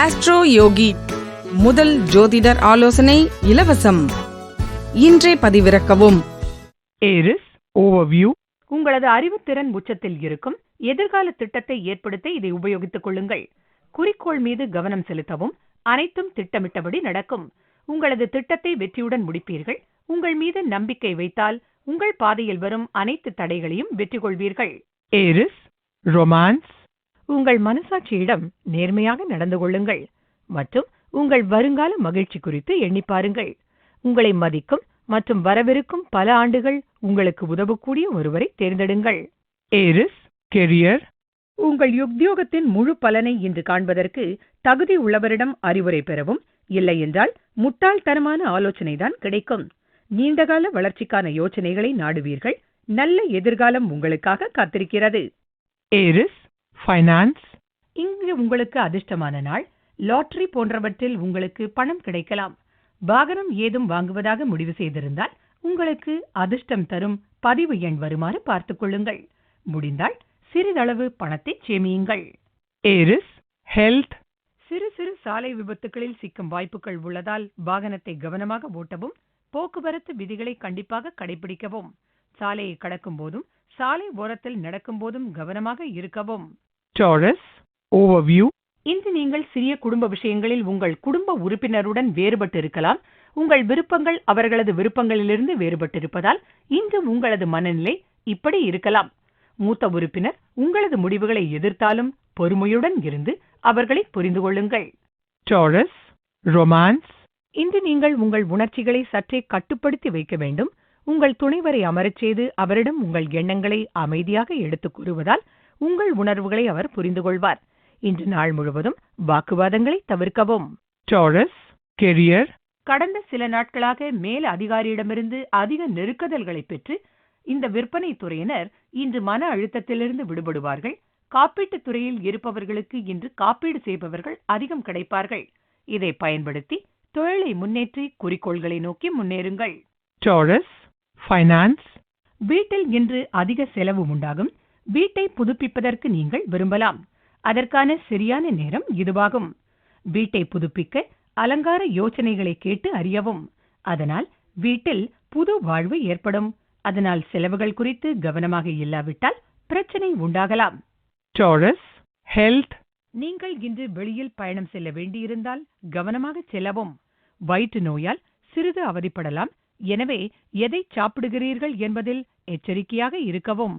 Astro யோகி முதல் ஜோதிடர் ஆலோசனை இலவசம். இன்றே பதிவிறக்கவும். ஏரிஸ் ஓவர்வியூ உங்களது அறிவுத்திறன் உச்சத்தில் இருக்கும். எதிர்கால திட்டத்தை ஏற்படுத்த இதை உபயோகித்துக் கொள்ளுங்கள். குறிக்கோள் மீது கவனம் செலுத்தவும் அனைத்தும் திட்டமிட்டபடி நடக்கும். உங்களது திட்டத்தை வெற்றியுடன் முடிப்பீர்கள். உங்கள் மீது நம்பிக்கை வைத்தால் உங்கள் பாதையில் வரும் அனைத்து தடைகளையும் வெற்றி கொள்வீர்கள் ஏரிஸ் ரொமான்ஸ் உங்கள் மனசாட்சியிடம் நேர்மையாக நடந்து கொள்ளுங்கள். மற்றும் உங்கள் வருங்கால மகிழ்ச்சி குறித்து எண்ணி பாருங்கள். உங்களை மதிக்கும் மற்றும் வரவிருக்கும் பல ஆண்டுகள் உங்களுக்கு உதவக்கூடிய ஒருவரை தேர்ந்தெடுங்கள். ஏரிஸ் கெரியர் உங்கள் உத்தியோகத்தின் முழு பலனை இன்று காண்பதற்கு தகுதி உள்ளவரிடம் அறிவுரை பெறவும் இல்லையென்றால் முட்டாள்தனமான ஆலோசனைதான் கிடைக்கும். நீண்டகால வளர்ச்சிக்கான யோசனைகளை நாடுவீர்கள். நல்ல எதிர்காலம் உங்களுக்காக காத்திருக்கிறது. ஏரிஸ் ஃபைனான்ஸ் இங்கு உங்களுக்கு அதிர்ஷ்டமான நாள். லாட்டரி போன்றவற்றில் உங்களுக்கு பணம் கிடைக்கலாம். வாகனம் ஏதும் வாங்குவதாக முடிவு செய்திருந்தால் உங்களுக்கு அதிர்ஷ்டம் தரும் பதிவு எண் வருமாறு பார்த்துக் கொள்ளுங்கள். முடிந்தால் சிறிதளவு பணத்தை சேமியுங்கள். ஏரிஸ் ஹெல்த் சிறு சிறு சாலை விபத்துகளில் சிக்கும் வாய்ப்புகள் உள்ளதால் வாகனத்தை கவனமாக ஓட்டவும் போக்குவரத்து விதிகளை கண்டிப்பாக கடைபிடிக்கவும். சாலையை கடக்கும் போதும் சாலை ஓரத்தில் நடக்கும் போதும் கவனமாக இருக்கவும். டாரஸ் ஓவர்வியூ இன்று நீங்கள் சிறிய குடும்ப விஷயங்களில் உங்கள் குடும்ப உறுப்பினருடன் வேறுபட்டு இருக்கலாம் உங்கள் விருப்பங்கள் அவர்களது விருப்பங்களிலிருந்து வேறுபட்டிருப்பதால் இன்று உங்களது மனநிலை இப்படி இருக்கலாம். மூத்த உறுப்பினர் உங்களது முடிவுகளை எதிர்த்தாலும் பொறுமையுடன் இருந்து அவர்களை புரிந்து கொள்ளுங்கள். டாரஸ் ரொமான்ஸ் இன்று நீங்கள் உங்கள் உணர்ச்சிகளை சற்றே கட்டுப்படுத்தி வைக்க வேண்டும். உங்கள் துணைவரை அமரச் செய்து அவரிடம் உங்கள் எண்ணங்களை அமைதியாக எடுத்துக் கூறுவதால் உங்கள் உணர்வுகளை அவர் புரிந்து கொள்வார். இன்று நாள் முழுவதும் வாக்குவாதங்களை தவிர்க்கவும். டாரஸ் கெரியர் கடந்த சில நாட்களாக மேல் அதிகாரியிடமிருந்து அதிக நெருக்குதல்களை பெற்று இந்த விற்பனை துறையினர் இன்று மன அழுத்தத்திலிருந்து விடுபடுவார்கள். காப்பீட்டுத் துறையில் இருப்பவர்களுக்கு இன்று காப்பீடு செய்பவர்கள் அதிகம் கிடைப்பார்கள். இதை பயன்படுத்தி தொழிலை முன்னேற்றி குறிக்கோள்களை நோக்கி முன்னேறுங்கள். டாரஸ் ஃபைனான்ஸ் வீட்டில் இன்று அதிக செலவு உண்டாகும். வீட்டை புதுப்பிப்பதற்கு நீங்கள் விரும்பலாம். அதற்கான சரியான நேரம் இதுவாகும். வீட்டை புதுப்பிக்க அலங்கார யோசனைகளை கேட்டு அறியவும். அதனால் வீட்டில் புது வாழ்வு ஏற்படும். அதனால் செலவுகள் குறித்து கவனமாக இல்லாவிட்டால் பிரச்சனை உண்டாகலாம். டாரஸ் ஹெல்த் நீங்கள் இன்று வெளியில் பயணம் செல்ல வேண்டியிருந்தால் கவனமாக செல்லவும். வயிற்று நோயால் சிறிது அவதிப்படலாம். எனவே எதை சாப்பிடுகிறீர்கள் என்பதில் எச்சரிக்கையாக இருக்கவும்.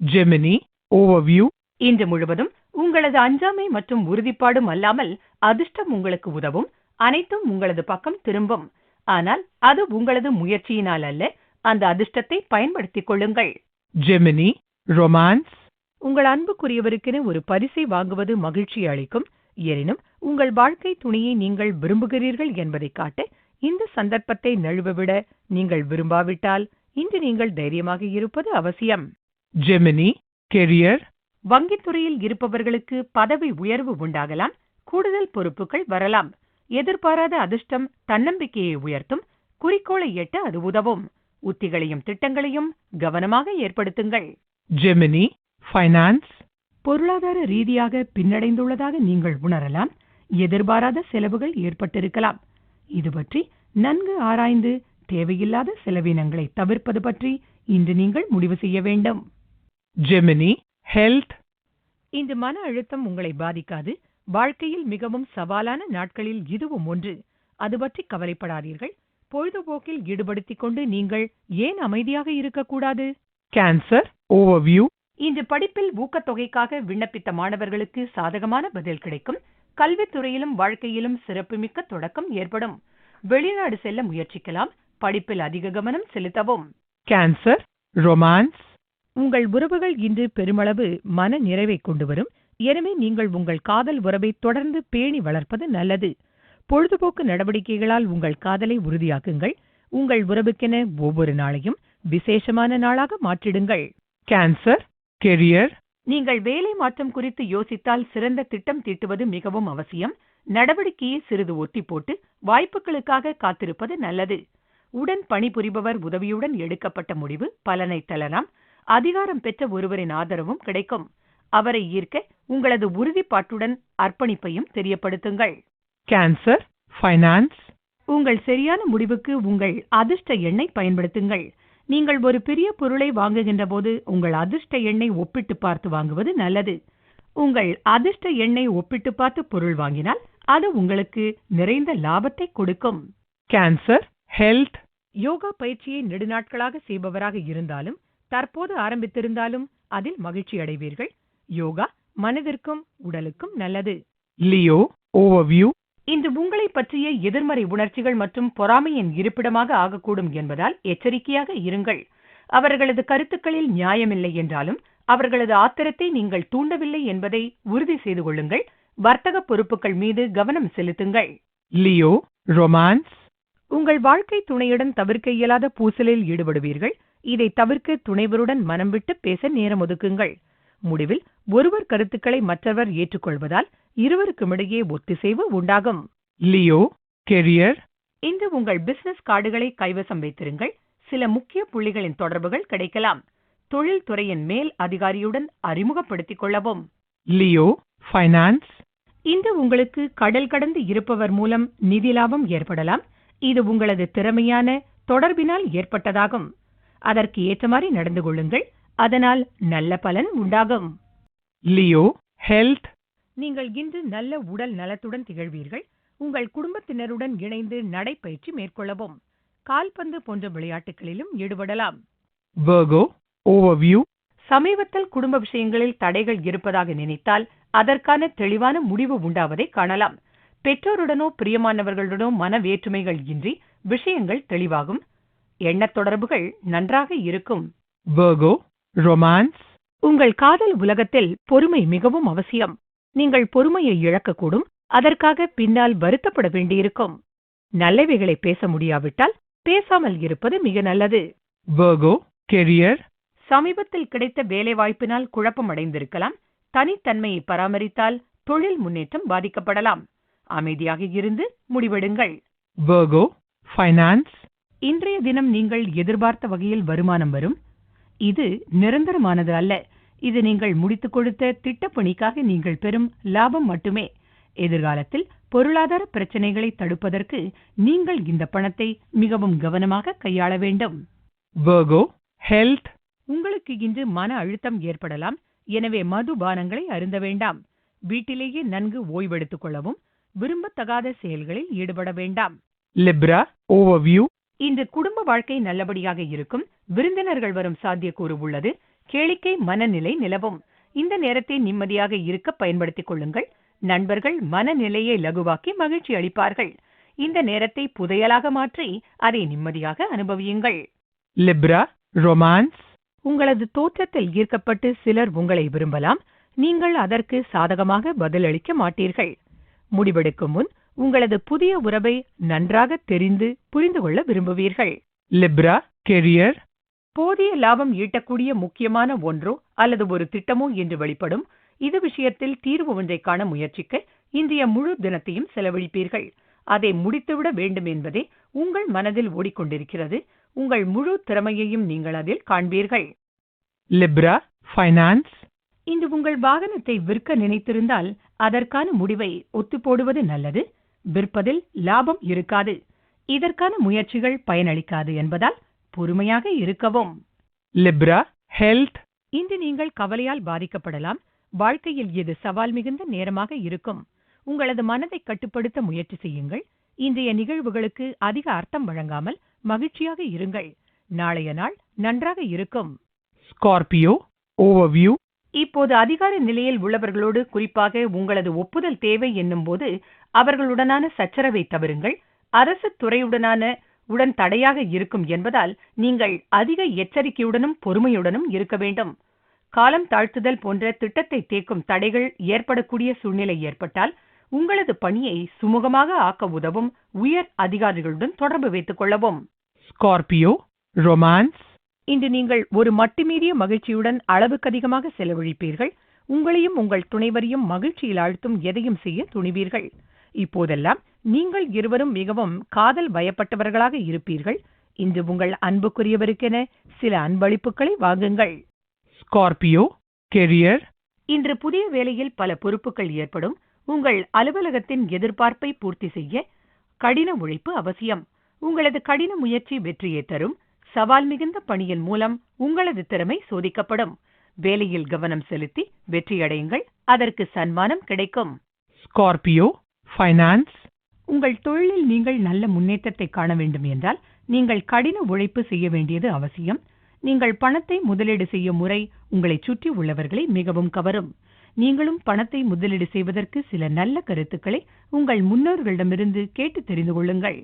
ஜெமினி ஓவர்வியூ இன்று முழுவதும் உங்களது அஞ்சாமை மற்றும் உறுதிப்பாடும் அல்லாமல் அதிர்ஷ்டம் உங்களுக்கு உதவும் அனைத்தும் உங்களது பக்கம் திரும்பும். ஆனால் அது உங்களது முயற்சியினால் அல்ல அந்த அதிர்ஷ்டத்தை பயன்படுத்திக் கொள்ளுங்கள். ஜெமினி ரொமான்ஸ் உங்கள் அன்புக்குரியவருக்கென ஒரு பரிசை வாங்குவது மகிழ்ச்சி அளிக்கும் எனினும் உங்கள் வாழ்க்கை துணையை நீங்கள் விரும்புகிறீர்கள் என்பதை காட்ட இந்த சந்தர்ப்பத்தை நழுவவிட நீங்கள் விரும்பாவிட்டால் இன்று நீங்கள் தைரியமாக இருப்பது அவசியம். ஜெமினி கெரியர் வங்கித் துறையில் இருப்பவர்களுக்கு பதவி உயர்வு உண்டாகலாம் கூடுதல் பொறுப்புகள் வரலாம். எதிர்பாராத அதிர்ஷ்டம் தன்னம்பிக்கையை உயர்த்தும் குறிக்கோளை எட்ட அது உதவும். உத்திகளையும் திட்டங்களையும் கவனமாக ஏற்படுத்துங்கள். ஜெமினி ஃபைனான்ஸ் பொருளாதார ரீதியாக பின்னடைந்துள்ளதாக நீங்கள் உணரலாம் எதிர்பாராத செலவுகள் ஏற்பட்டிருக்கலாம். இது பற்றி நன்கு ஆராய்ந்து தேவையில்லாத செலவினங்களை தவிர்ப்பது பற்றி இன்று நீங்கள் முடிவு செய்ய வேண்டும். ஜெமினி ஹெல்த் இன்று மன அழுத்தம் உங்களை பாதிக்காது. வாழ்க்கையில் மிகவும் சவாலான நாட்களில் இதுவும் ஒன்று. அது பற்றி கவலைப்படாதீர்கள். பொழுதுபோக்கில் ஈடுபடுத்திக் கொண்டு நீங்கள் ஏன் அமைதியாக இருக்கக்கூடாது? கேன்சர் ஓவர்வியூ இன்று படிப்பில் ஊக்கத்தொகைக்காக விண்ணப்பித்த மாணவர்களுக்கு சாதகமான பதில் கிடைக்கும். கல்வித்துறையிலும் வாழ்க்கையிலும் சிறப்புமிக்க தொடக்கம் ஏற்படும். வெளிநாடு செல்ல முயற்சிக்கலாம். படிப்பில் அதிக கவனம் செலுத்தவும். கேன்சர் ரொமான்ஸ் உங்கள் உறவுகள் இன்று பெருமளவு மன நிறைவை கொண்டு வரும். எனவே நீங்கள் உங்கள் காதல் உறவை தொடர்ந்து பேணி வளர்ப்பது நல்லது. பொழுதுபோக்கு நடவடிக்கைகளால் உங்கள் காதலை உறுதியாக்குங்கள். உங்கள் உறவுக்கென ஒவ்வொரு நாளையும் விசேஷமான நாளாக மாற்றிடுங்கள். கேன்சர் கெரியர் நீங்கள் வேலை மாற்றம் குறித்து யோசித்தால் சிறந்த திட்டம் தீட்டுவது மிகவும் அவசியம். நடவடிக்கையை சிறிது ஒத்தி போட்டு வாய்ப்புகளுக்காக காத்திருப்பது நல்லது. உடன் பணிபுரிபவர் உதவியுடன் எடுக்கப்பட்ட முடிவு பலனை தரலாம். அதிகாரம் பெற்ற ஒருவரின் ஆதரவும் கிடைக்கும். அவரை ஈர்க்க உங்களது உறுதிப்பாட்டுடன் அர்ப்பணிப்பையும் தெரியப்படுத்துங்கள். Cancer, finance, உங்கள் சரியான முடிவுக்கு உங்கள் அதிர்ஷ்ட எண்ணை பயன்படுத்துங்கள். நீங்கள் ஒரு பெரிய பொருளை வாங்குகின்ற போது உங்கள் அதிர்ஷ்ட எண்ணை ஒப்பிட்டு பார்த்து வாங்குவது நல்லது. உங்கள் அதிர்ஷ்ட எண்ணை ஒப்பிட்டு பார்த்து பொருள் வாங்கினால் அது உங்களுக்கு நிறைந்த லாபத்தை கொடுக்கும். Cancer, health, யோகா பயிற்சியை நெடுநாட்களாக செய்பவராக இருந்தாலும் தற்போது ஆரம்பித்திருந்தாலும் அதில் மகிழ்ச்சி அடைவீர்கள். யோகா மனதிற்கும் உடலுக்கும் நல்லது. Leo, overview, இன்று உங்களை பற்றிய எதிர்மறை உணர்ச்சிகள் மற்றும் பொறாமையின் இருப்பிடமாக ஆகக்கூடும் என்பதால் எச்சரிக்கையாக இருங்கள். அவர்களது கருத்துக்களில் நியாயமில்லை என்றாலும் அவர்களது ஆத்திரத்தை நீங்கள் தூண்டவில்லை என்பதை உறுதி செய்து கொள்ளுங்கள். வர்த்தக பொறுப்புகள் மீது கவனம் செலுத்துங்கள். Leo, romance, உங்கள் வாழ்க்கை துணையுடன் தவிர்க்க இயலாத பூசலில் ஈடுபடுவீர்கள். இதை தவிர்க்க துணைவருடன் மனம் விட்டு பேச நேரம் ஒதுக்குங்கள். முடிவில் ஒருவர் கருத்துக்களை மற்றவர் ஏற்றுக்கொள்வதால் இருவருக்குமிடையே ஒத்திசைவு உண்டாகும். Leo, career, இன்று உங்கள் பிசினஸ் கார்டுகளை கைவசம் வைத்திருங்கள். சில முக்கிய புள்ளிகளின் தொடர்புகள் கிடைக்கலாம். தொழில் துறையின் மேல் அதிகாரியுடன் அறிமுகப்படுத்திக் கொள்ளவும். Leo, finance, இன்று உங்களுக்கு கடல் கடந்து இருப்பவர் மூலம் நிதி லாபம் ஏற்படலாம். இது உங்களது திறமையான தொடர்பினால் ஏற்பட்டதாகும். அதற்கு ஏற்றமாறி நடந்து கொள்ளுங்கள். அதனால் நல்ல பலன் உண்டாகும். Leo, health, நீங்கள் இன்று நல்ல உடல் நலத்துடன் திகழ்வீர்கள். உங்கள் குடும்பத்தினருடன் இணைந்து நடைப்பயிற்சி மேற்கொள்ளவும். கால்பந்து போன்ற விளையாட்டுகளிலும் ஈடுபடலாம். சமீபத்தில் குடும்ப விஷயங்களில் தடைகள் இருப்பதாக நினைத்தால் அதற்கான தெளிவான முடிவு உண்டாவதை காணலாம். பெற்றோருடனோ பிரியமானவர்களுடனோ மன வேற்றுமைகள் இன்றி விஷயங்கள் தெளிவாகும். எண்ணத் தொடர்புகள் நன்றாக இருக்கும். Romance, உங்கள் காதல் உலகத்தில் பொறுமை மிகவும் அவசியம். நீங்கள் பொறுமையை இழக்கக்கூடும் அதற்காக பின்னால் வருத்தப்பட வேண்டியிருக்கும். நல்லவைகளை பேச முடியாவிட்டால் பேசாமல் இருப்பது மிக நல்லது. Virgo, career, சமீபத்தில் கிடைத்த வேலைவாய்ப்பினால் குழப்பம் அடைந்திருக்கலாம் தனித்தன்மையை பராமரித்தால் தொழில் முன்னேற்றம் பாதிக்கப்படலாம். அமைதியாக இருந்து முடிவெடுங்கள். Virgo, finance, இன்றைய தினம் நீங்கள் எதிர்பார்த்த வகையில் வருமானம் வரும். இது நிரந்தரமானது அல்ல. இது நீங்கள் முடித்துக் கொடுத்த திட்டப்பணிக்காக நீங்கள் பெறும் லாபம் மட்டுமே. எதிர்காலத்தில் பொருளாதார பிரச்சனைகளை தடுப்பதற்கு நீங்கள் இந்த பணத்தை மிகவும் கவனமாக கையாள வேண்டும். Virgo, health, உங்களுக்கு இன்று மன அழுத்தம் ஏற்படலாம். எனவே மதுபானங்களை அருந்த வேண்டாம். வீட்டிலேயே நன்கு ஓய்வெடுத்துக் கொள்ளவும் விரும்பத்தகாத செயல்களில் ஈடுபட வேண்டாம். Libra, overview, இன்று குடும்ப வாழ்க்கை நல்லபடியாக இருக்கும். விருந்தினர்கள் வரும் சாத்தியக்கூறு உள்ளது. கேளிக்கை மனநிலை நிலவும். இந்த நேரத்தை நிம்மதியாக இருக்க பயன்படுத்திக் கொள்ளுங்கள். நண்பர்கள் மனநிலையை லகுவாக்கி மகிழ்ச்சி அளிப்பார்கள். இந்த நேரத்தை புதையலாக மாற்றி அதை நிம்மதியாக அனுபவியுங்கள். Libra, romance, உங்களது தோற்றத்தில் ஈர்க்கப்பட்டு சிலர் உங்களை விரும்பலாம். நீங்கள் அதற்கு சாதகமாக பதிலளிக்க மாட்டீர்கள். முடிவெடுக்கும் முன் உங்களது புதிய உறவை நன்றாக தெரிந்து புரிந்து கொள்ள விரும்புவீர்கள். Libra, career, போதிய லாபம் ஈட்டக்கூடிய முக்கியமான ஒன்றோ அல்லது ஒரு திட்டமோ என்று வெளிப்படும் இது விஷயத்தில் தீர்வு ஒன்றை காண முயற்சிக்க இன்றைய முழு தினத்தையும் செலவழிப்பீர்கள். அதை முடித்துவிட வேண்டும் என்பதே உங்கள் மனதில் ஓடிக்கொண்டிருக்கிறது. உங்கள் முழு திறமையையும் நீங்கள் அதில் காண்பீர்கள். Libra, finance, இன்று உங்கள் வாகனத்தை விற்க நினைத்திருந்தால் அதற்கான முடிவை ஒத்துப்போடுவது நல்லது. விற்பதில் லாபம் இருக்காது. இதற்கான முயற்சிகள் பயனளிக்காது என்பதால் பொறுமையாக இருக்கவும். Libra, health, இன்று நீங்கள் கவலையால் பாதிக்கப்படலாம். வாழ்க்கையில் இது சவால் மிகுந்த நேரமாக இருக்கும்? உங்களது மனதை கட்டுப்படுத்த முயற்சி செய்யுங்கள். இன்றைய நிகழ்வுகளுக்கு அதிக அர்த்தம் வழங்காமல் மகிழ்ச்சியாக இருங்கள். நாளைய நாள் நன்றாக இருக்கும். Scorpio, overview, இப்போது அதிகார நிலையில் உள்ளவர்களோடு குறிப்பாக உங்களது ஒப்புதல் தேவை என்னும்போது அவர்களுடனான சச்சரவை தவிருங்கள் அரசு துறையுடனான உடன் தடையாக இருக்கும் என்பதால் நீங்கள் அதிக எச்சரிக்கையுடனும் பொறுமையுடனும் இருக்க வேண்டும். காலம் தாழ்த்துதல் போன்ற திட்டத்தை தேக்கும் தடைகள் ஏற்படக்கூடிய சூழ்நிலை ஏற்பட்டால் உங்களது பணியை சுமூகமாக ஆக்க உதவும் உயர் அதிகாரிகளுடன் தொடர்பு வைத்துக் கொள்ளவும். Scorpio, romance, இன்று நீங்கள் ஒரு மட்டுமீறிய மகிழ்ச்சியுடன் அளவுக்கு அதிகமாக செலவழிப்பீர்கள். உங்களையும் உங்கள் துணைவரையும் மகிழ்ச்சியில் ஆழ்த்தும் எதையும் செய்ய துணிவீர்கள். இப்போதெல்லாம் நீங்கள் இருவரும் மிகவும் காதல் பயப்பட்டவர்களாக இருப்பீர்கள். இன்று உங்கள் அன்புக்குரியவருக்கென சில அன்பளிப்புகளை வாங்குங்கள். Scorpio, career, இன்று புதிய வேலையில் பல பொறுப்புகள் ஏற்படும். உங்கள் அலுவலகத்தின் எதிர்பார்ப்பை பூர்த்தி செய்ய கடின உழைப்பு அவசியம். உங்களது கடின முயற்சி வெற்றியை தரும். சவால் மிகுந்த பணியின் மூலம் உங்களது திறமை சோதிக்கப்படும். வேலையில் கவனம் செலுத்தி வெற்றியடையுங்கள். அதற்கு சன்மானம் கிடைக்கும். Scorpio, finance, உங்கள் தொழிலில் நீங்கள் நல்ல முன்னேற்றத்தை காண வேண்டும் என்றால் நீங்கள் கடின உழைப்பு செய்ய வேண்டியது அவசியம். நீங்கள் பணத்தை முதலீடு செய்யும் முறை உங்களை சுற்றி உள்ளவர்களை மிகவும் கவரும். நீங்களும் பணத்தை முதலீடு செய்வதற்கு சில நல்ல கருத்துக்களை உங்கள் முன்னோர்களிடமிருந்து கேட்டு தெரிந்து கொள்ளுங்கள்.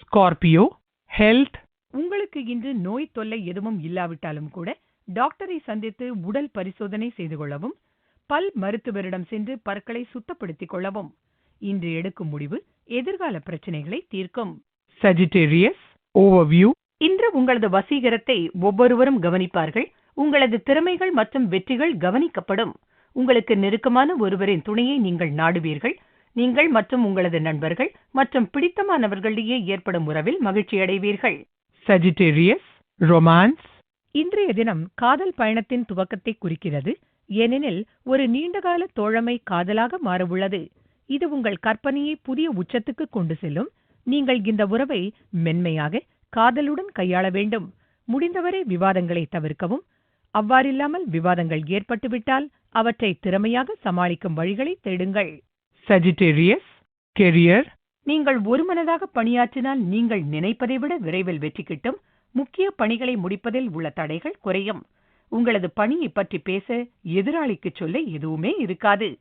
Scorpio, health, உங்களுக்கு இன்று நோய் தொல்லை எதுவும் இல்லாவிட்டாலும் கூட டாக்டரை சந்தித்து உடல் பரிசோதனை செய்து கொள்ளவும் பல் மருத்துவரிடம் சென்று பற்களை சுத்தப்படுத்திக் கொள்ளவும். இன்று எடுக்கும் முடிவு எதிர்கால பிரச்சனைகளை தீர்க்கும். Sagittarius, overview, இன்று உங்களது வசீகரத்தை ஒவ்வொருவரும் கவனிப்பார்கள். உங்களது திறமைகள் மற்றும் வெற்றிகள் கவனிக்கப்படும். உங்களுக்கு நெருக்கமான ஒருவரின் துணையை நீங்கள் நாடுவீர்கள். நீங்கள் மற்றும் உங்களது நண்பர்கள் மற்றும் பிடித்தமானவர்களிடையே ஏற்படும் உறவில் மகிழ்ச்சியடைவீர்கள் Sagittarius, romance, இன்றைய தினம் காதல் பயணத்தின் துவக்கத்தை குறிக்கிறது. ஏனெனில் ஒரு நீண்டகால தோழமை காதலாக மாறவுள்ளது. இது உங்கள் கற்பனையை புதிய உச்சத்துக்கு கொண்டு செல்லும். நீங்கள் இந்த உறவை மென்மையாக காதலுடன் கையாள வேண்டும். முடிந்தவரை விவாதங்களை தவிர்க்கவும். அவ்வாறில்லாமல் விவாதங்கள் ஏற்பட்டுவிட்டால் அவற்றை திறமையாக சமாளிக்கும் வழிகளை தேடுங்கள். Sagittarius, career, நீங்கள் ஒருமனதாக பணியாற்றினால் நீங்கள் நினைப்பதை விட விரைவில் வெற்றி கிட்டும். முக்கிய பணிகளை முடிப்பதில் உள்ள தடைகள் குறையும். உங்களது பணியை பற்றி பேச எதிராளிக்கு சொல்ல எதுவுமே இருக்காது.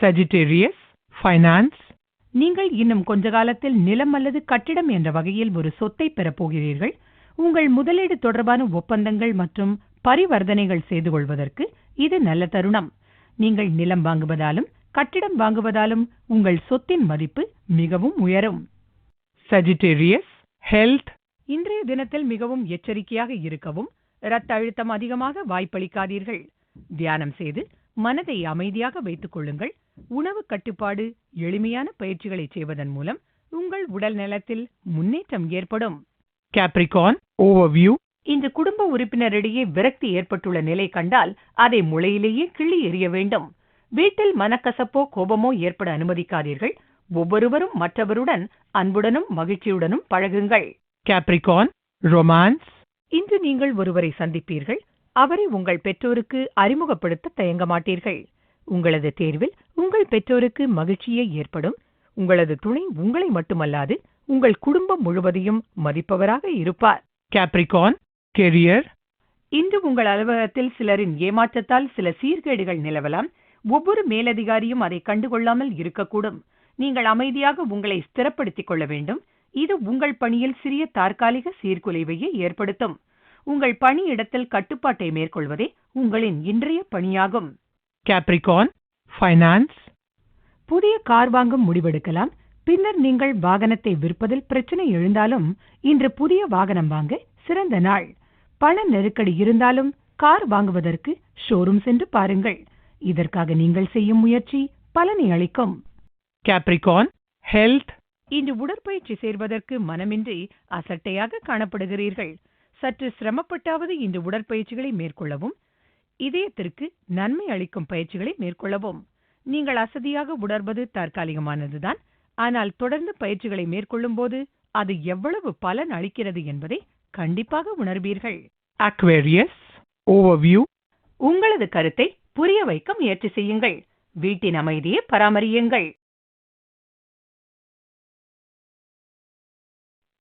Sagittarius, finance, நீங்கள் இன்னும் கொஞ்ச காலத்தில் நிலம் அல்லது கட்டிடம் என்ற வகையில் ஒரு சொத்தை பெறப் போகிறீர்கள். உங்கள் முதலீடு தொடர்பான ஒப்பந்தங்கள் மற்றும் பரிவர்த்தனைகள் செய்து கொள்வதற்கு இது நல்ல தருணம். நீங்கள் நிலம் வாங்குவதாலும் கட்டிடம் வாங்குவதாலும் உங்கள் சொத்தின் மதிப்பு மிகவும் உயரும். Sagittarius, health, இன்றைய தினத்தில் மிகவும் எச்சரிக்கையாக இருக்கவும் இரத்த அழுத்தம் அதிகமாக வாய்ப்பளிக்காதீர்கள். தியானம் செய்து மனதை அமைதியாக வைத்துக் கொள்ளுங்கள். உணவு கட்டுப்பாடு எளிமையான பயிற்சிகளை செய்வதன் மூலம் உங்கள் உடல் நலத்தில் முன்னேற்றம் ஏற்படும். Capricorn, overview, இன்று குடும்ப உறுப்பினரிடையே விரக்தி ஏற்பட்டுள்ள நிலை கண்டால் அதை முளையிலேயே கிள்ளி எறிய வேண்டும். வீட்டில் மனக்கசப்போ கோபமோ ஏற்பட அனுமதிக்காதீர்கள். ஒவ்வொருவரும் மற்றவருடன் அன்புடனும் மகிழ்ச்சியுடனும் பழகுங்கள். Capricorn, romance, இன்று நீங்கள் ஒருவரை சந்திப்பீர்கள். அவரை உங்கள் பெற்றோருக்கு அறிமுகப்படுத்த தயங்க மாட்டீர்கள். உங்களது தேர்வில் உங்கள் பெற்றோருக்கு மகிழ்ச்சியே ஏற்படும். உங்களது துணை உங்களை மட்டுமல்லாது உங்கள் குடும்பம் முழுவதையும் மதிப்பவராக இருப்பார். Capricorn, career, இன்று உங்கள் அலுவலகத்தில் சிலரின் ஏமாற்றத்தால் சில சீர்கேடுகள் நிலவலாம். ஒவ்வொரு மேலதிகாரியும் அதை கண்டுகொள்ளாமல் இருக்கக்கூடும். நீங்கள் அமைதியாக உங்களை ஸ்திரப்படுத்திக் கொள்ள வேண்டும். இது உங்கள் பணியில் சிறிய தற்காலிக சீர்குலைவையே ஏற்படுத்தும். உங்கள் பணியிடத்தில் கட்டுப்பாட்டை மேற்கொள்வதே உங்களின் இன்றைய பணியாகும். Capricorn, finance, புதிய கார் வாங்கும் முடிவெடுக்கலாம். பின்னர் நீங்கள் வாகனத்தை விற்பதில் பிரச்சனை எழுந்தாலும் இன்று புதிய வாகனம் வாங்க சிறந்த நாள். பண நெருக்கடி இருந்தாலும் கார் வாங்குவதற்கு ஷோரூம் சென்று பாருங்கள். இதற்காக நீங்கள் செய்யும் முயற்சி பலனை அளிக்கும். Capricorn, health, இன்று உடற்பயிற்சி சேர்வதற்கு மனமின்றி அசட்டையாக காணப்படுகிறீர்கள். சற்று சிரமப்பட்டாவது இன்று உடற்பயிற்சிகளை மேற்கொள்ளவும் இதயத்திற்கு நன்மை அளிக்கும் பயிற்சிகளை மேற்கொள்ளவும். நீங்கள் அசதியாக உணர்வது தற்காலிகமானதுதான். ஆனால் தொடர்ந்து பயிற்சிகளை மேற்கொள்ளும்போது அது எவ்வளவு பலன் அளிக்கிறது என்பதை கண்டிப்பாக உணர்வீர்கள். Aquarius, overview, உங்களது கருத்தை புரிய வைக்க முயற்சி செய்யுங்கள். வீட்டின் அமைதியை பராமரியுங்கள்.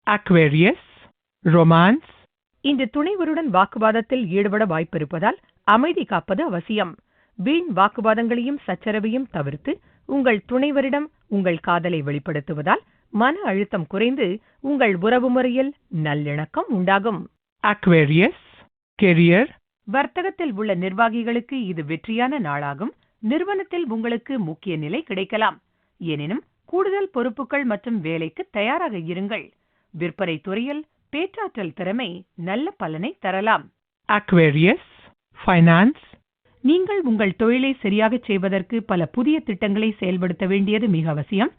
Aquarius, romance, இன்று துணைவருடன் வாக்குவாதத்தில் ஈடுபட வாய்ப்பிருப்பதால் அமைதி காப்பது அவசியம். வீண் வாக்குவாதங்களையும் சச்சரவையும் தவிர்த்து உங்கள் துணைவரிடம் உங்கள் காதலை வெளிப்படுத்துவதால் மன அழுத்தம் குறைந்து உங்கள் உறவு முறையில் நல்லிணக்கம் உண்டாகும். Aquarius, career, வர்த்தகத்தில் உள்ள நிர்வாகிகளுக்கு இது வெற்றியான நாளாகும். நிறுவனத்தில் உங்களுக்கு முக்கிய நிலை கிடைக்கலாம். எனினும் கூடுதல் பொறுப்புகள் மற்றும் வேலைக்கு தயாராக இருங்கள். விற்பனை துறையில் பேச்சாற்றல் திறமை நல்ல பலனை தரலாம். Aquarius, finance, நீங்கள் உங்கள் தொழிலை சரியாகச் செய்வதற்கு பல புதிய திட்டங்களை செயல்படுத்த வேண்டியது மிக அவசியம்.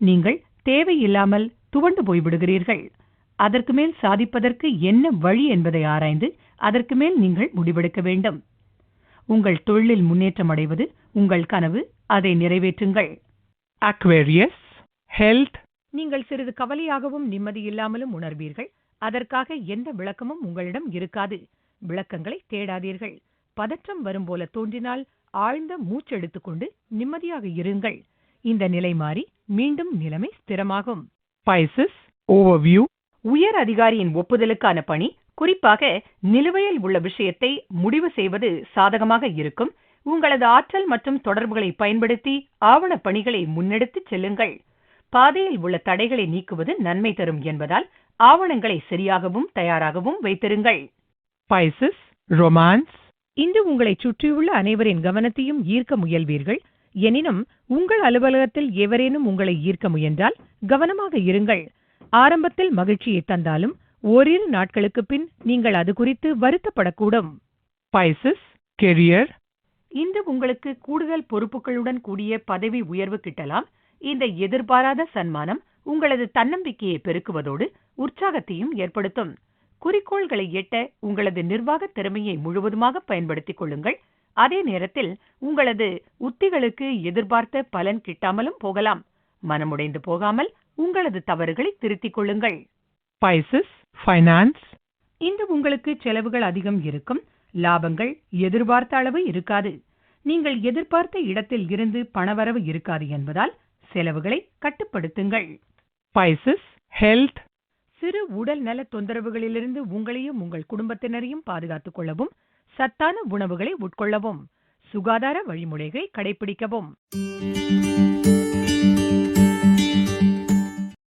நீங்கள் தேவையில்லாமல் துவண்டு போய்விடுகிறீர்கள். அதற்கு மேல் சாதிப்பதற்கு என்ன வழி என்பதை ஆராய்ந்து அதற்கு மேல் நீங்கள் முடிவெடுக்க வேண்டும். உங்கள் தொழிலில் முன்னேற்றம் அடைவது உங்கள் கனவு. அதை நிறைவேற்றுங்கள். Aquarius, health, நீங்கள் சிறிது கவலையாகவும் நிம்மதியில்லாமலும் உணர்வீர்கள். அதற்காக எந்த விளக்கமும் உங்களிடம் இருக்காது. விளக்கங்களை தேடாதீர்கள். பதற்றம் வரும் போல தோன்றினால் ஆழ்ந்த மூச்செடுத்துக்கொண்டு நிம்மதியாக இருங்கள். இந்த நிலை மாறி மீண்டும் நிலைமை ஸ்திரமாகும். Pisces, overview, உயர் அதிகாரியின் ஒப்புதலுக்கான பணி குறிப்பாக நிலுவையில் உள்ள விஷயத்தை முடிவு செய்வது சாதகமாக இருக்கும். உங்களது ஆற்றல் மற்றும் தொடர்புகளை பயன்படுத்தி ஆவணப் பணிகளை முன்னெடுத்துச் செல்லுங்கள். பாதையில் உள்ள தடைகளை நீக்குவது நன்மை தரும் என்பதால் ஆவணங்களை சரியாகவும் தயாராகவும் வைத்திருங்கள். Pisces, ரொமான்ஸ் இன்று உங்களை சுற்றியுள்ள அனைவரின் கவனத்தையும் ஈர்க்க முயல்வீர்கள். எனினும் உங்கள் அலுவலகத்தில் எவரேனும் உங்களை ஈர்க்க முயன்றால் கவனமாக இருங்கள். ஆரம்பத்தில் மகிழ்ச்சியை தந்தாலும் ஓரிரு நாட்களுக்கு பின் நீங்கள் அது குறித்து வருத்தப்படக்கூடும். Pisces, கெரியர் இன்று உங்களுக்கு கூடுதல் பொறுப்புகளுடன் கூடிய பதவி உயர்வு கிட்டலாம். இந்த எதிர்பாராத சன்மானம் உங்களது தன்னம்பிக்கையை பெருக்குவதோடு உற்சாகத்தையும் ஏற்படுத்தும். குறிக்கோள்களை எட்ட உங்களது நிர்வாக திறமையை முழுவதுமாக பயன்படுத்திக் கொள்ளுங்கள். அதே நேரத்தில் உங்களது உத்திகளுக்கு எதிர்பார்த்த பலன் கிட்டாமலும் போகலாம். மனமுடைந்து போகாமல் உங்களது தவறுகளை திருத்திக் கொள்ளுங்கள். Pisces, finance, இன்று உங்களுக்கு செலவுகள் அதிகம் இருக்கும். லாபங்கள் எதிர்பார்த்த அளவு இருக்காது. நீங்கள் எதிர்பார்த்த இடத்தில் இருந்து பணவரவு இருக்காது என்பதால் செலவுகளை கட்டுப்படுத்துங்கள். Pisces, health, சிறு உடல் நல தொந்தரவுகளிலிருந்து உங்களையும் உங்கள் குடும்பத்தினரையும் பாதுகாத்துக் கொள்ளவும் சத்தான உணவுகளை உட்கொள்ளவும் சுகாதார வழிமுறைகளை கடைபிடிக்கவும்.